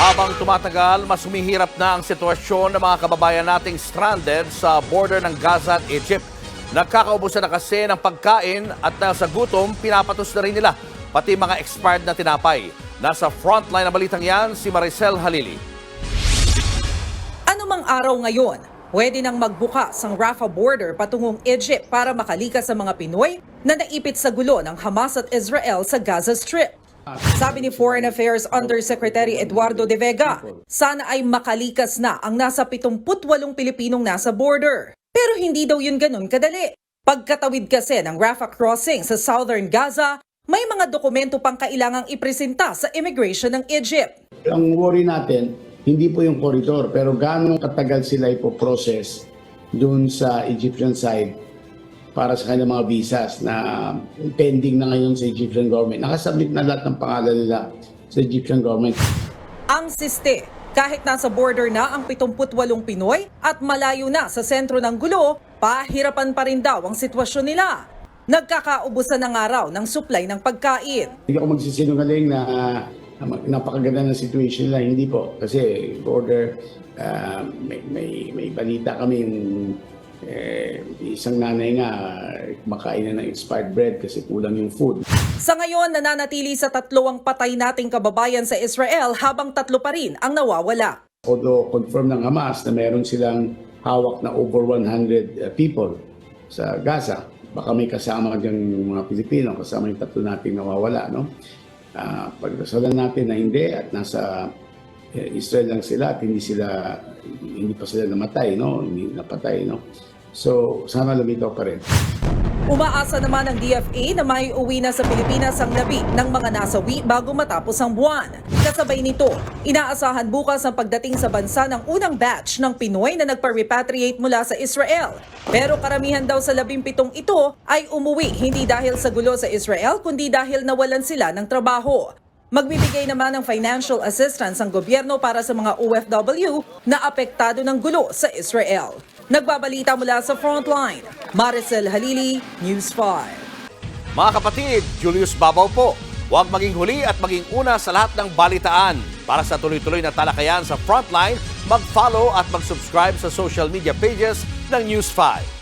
Habang tumatagal, mas humihirap na ang sitwasyon ng mga kababayan nating stranded sa border ng Gaza at Egypt. Nagkakaubusan na kasi ng pagkain at na sa gutom, pinapatos na rin nila, pati mga expired na tinapay. Nasa frontline ng balitang yan, si Maricel Halili. Anumang araw ngayon, pwede nang magbukas ang Rafah border patungong Egypt para makalikas sa mga Pinoy na naipit sa gulo ng Hamas at Israel sa Gaza Strip. Sabi ni Foreign Affairs Undersecretary Eduardo De Vega, sana ay makalikas na ang nasa 78 Pilipinong nasa border. Pero hindi daw yun ganun kadali. Pagkatawid kasi ng Rafah crossing sa southern Gaza, may mga dokumento pang kailangang ipresenta sa immigration ng Egypt. Ang worry natin, hindi po yung corridor, pero gaano katagal sila ipoprocess dun sa Egyptian side para sa kanilang mga visas na pending na ngayon sa Egyptian government. Nakasubmit na lahat ng pangalan nila sa Egyptian government. Ang siste, kahit nasa border na ang 78 Pinoy at malayo na sa sentro ng gulo, pahirapan pa rin daw ang sitwasyon nila. Nagkakaubusan ng araw ng supply ng pagkain. Hindi ako magsisinungaling na na napakaganda ng situation nila. Hindi po. Kasi border, ah, may, may, may balita kami yung eh, isang nanay nga makain na ng expired bread kasi kulang yung food. Sa ngayon, nananatili sa tatlo ang patay nating kababayan sa Israel habang tatlo pa rin ang nawawala. Although confirm ng Hamas na meron silang hawak na over 100 uh, people sa Gaza, baka may kasama dyan mga Pilipino, kasama yung tatlo nating nawawala. No? Uh, pagkasalan natin na hindi at nasa Israel lang sila at hindi sila hindi pa sila namatay, no? Hindi napatay, no? So, sana lumitaw pa rin. Umaasa naman ang DFA na may uwi na sa Pilipinas ang labi ng mga nasawi bago matapos ang buwan. Kasabay nito, inaasahan bukas ang pagdating sa bansa ng unang batch ng Pinoy na nagpa-repatriate mula sa Israel. Pero karamihan daw sa labing pitong ito ay umuwi hindi dahil sa gulo sa Israel kundi dahil nawalan sila ng trabaho. Magbibigay naman ng financial assistance ang gobyerno para sa mga OFW na apektado ng gulo sa Israel. Nagbabalita mula sa Frontline, Maricel Halili, News 5. Mga kapatid, Julius Babaw po. Huwag maging huli at maging una sa lahat ng balitaan. Para sa tuloy-tuloy na talakayan sa Frontline, mag-follow at mag-subscribe sa social media pages ng News 5.